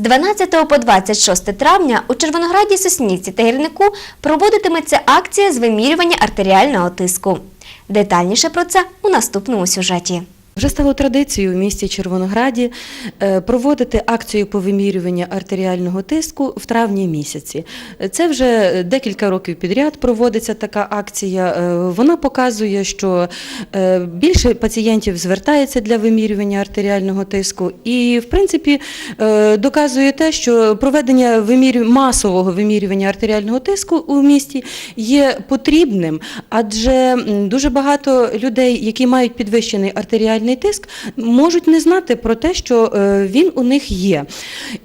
12 по 26 травня у Червонограді, Соснівці та Гірнику проводитиметься акція з вимірювання артеріального тиску. Детальніше про це у наступному сюжеті. Вже стало традицією в місті Червонограді е, проводити акцію по вимірюванню артеріального тиску в травні місяці. Це вже декілька років підряд проводиться така акція. Е, Вона показує, що е, більше пацієнтів звертається для вимірювання артеріального тиску, і в принципі доказує те, що проведення масового вимірювання артеріального тиску у місті є потрібним, адже дуже багато людей, які мають підвищений артеріальний тиск, можуть не знати про те, що е, він у них є.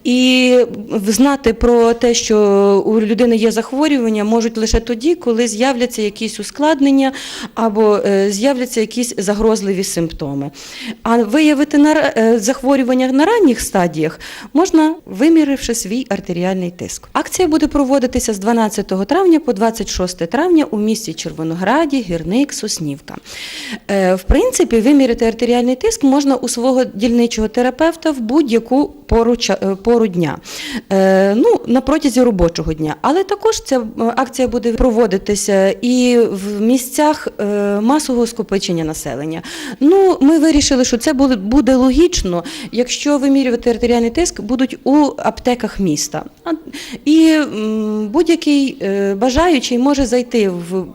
І знати про те, що у людини є захворювання, можуть лише тоді, коли з'являться якісь ускладнення або е, з'являться якісь загрозливі симптоми. А виявити е, захворювання на ранніх стадіях можна, виміривши свій артеріальний тиск. Акція буде проводитися з 12 травня по 26 травня у місті Червонограді, Гірник, Соснівка. В принципі, виміряти артеріальний тиск можна у свого дільничого терапевта в будь-яку пору, е, пору дня, Е, ну, на протязі робочого дня. Але також ця е, акція буде проводитися і в місцях масового скопичення населення. Ну, ми вирішили, що це буде логічно, якщо вимірювати артеріальний тиск будуть у аптеках міста. І будь-який е, бажаючий може зайти в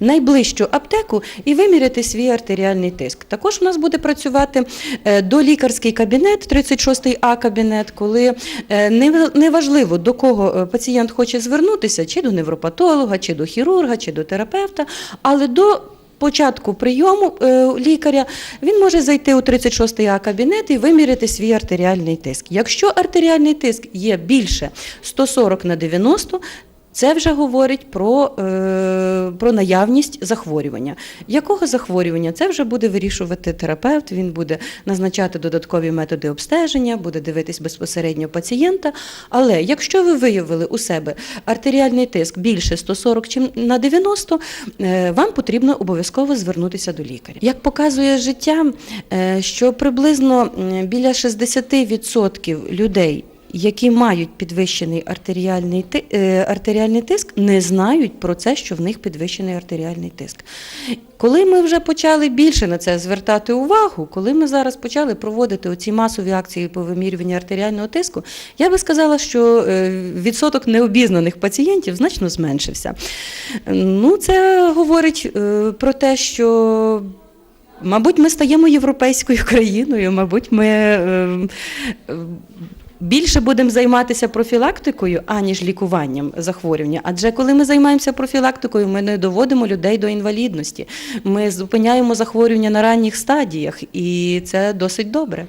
найближчу аптеку і виміряти свій артеріальний тиск. Також у нас буде працювати е, долікарський кабінет, 36-й А кабінет, коли е, не- неважливо до кого пацієнт хоче звернутися, чи до невропатолога, чи до хірурга, чи до терапевта, але до Початку прийому е, лікаря він може зайти у 36-й А кабінет і виміряти свій артеріальний тиск. Якщо артеріальний тиск є більше 140 на 90, це вже говорить про, е, про наявність захворювання. Якого захворювання? Це вже буде вирішувати терапевт, він буде назначати додаткові методи обстеження, буде дивитись безпосередньо пацієнта. Але якщо ви виявили у себе артеріальний тиск більше 140 чим на 90, е, вам потрібно обов'язково звернутися до лікаря. Як показує життя, е, що приблизно біля 60% людей які мають підвищений артеріальний, е, артеріальний тиск, не знають про це, що в них підвищений артеріальний тиск. Коли ми вже почали більше на це звертати увагу, коли ми зараз почали проводити оці масові акції по вимірюванню артеріального тиску, я би сказала, що е, відсоток необізнаних пацієнтів значно зменшився. Ну, це говорить е, про те, що Мабуть, ми стаємо європейською країною, мабуть, ми більше будемо займатися профілактикою, аніж лікуванням захворювання. Адже коли ми займаємося профілактикою, ми не доводимо людей до інвалідності. Ми зупиняємо захворювання на ранніх стадіях, і це досить добре.